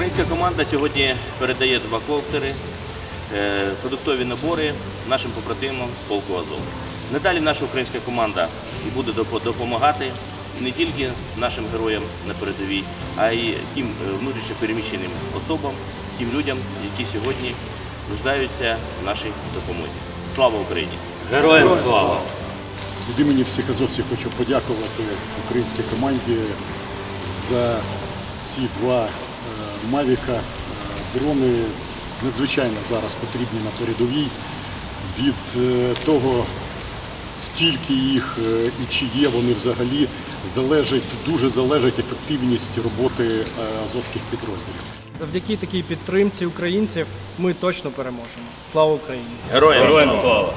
Українська команда сьогодні передає два коптери, е, продуктові набори нашим побратимам з полку Азов. Надалі наша українська команда буде допомагати не тільки нашим героям на передовій, а й тим е, внутрішньо переміщеним особам, тим людям, які сьогодні нуждаються в нашій допомозі. Слава Україні! Героям слава! Від імені всіх азовців хочу подякувати українській команді за ці два Мавіка. Е, Дрони надзвичайно зараз потрібні на передовій. Від е, того, скільки їх е, і чи є вони взагалі, залежить, дуже залежить ефективність роботи азовських підрозділів. Завдяки такій підтримці українців ми точно переможемо. Слава Україні! Героям! Героям слава!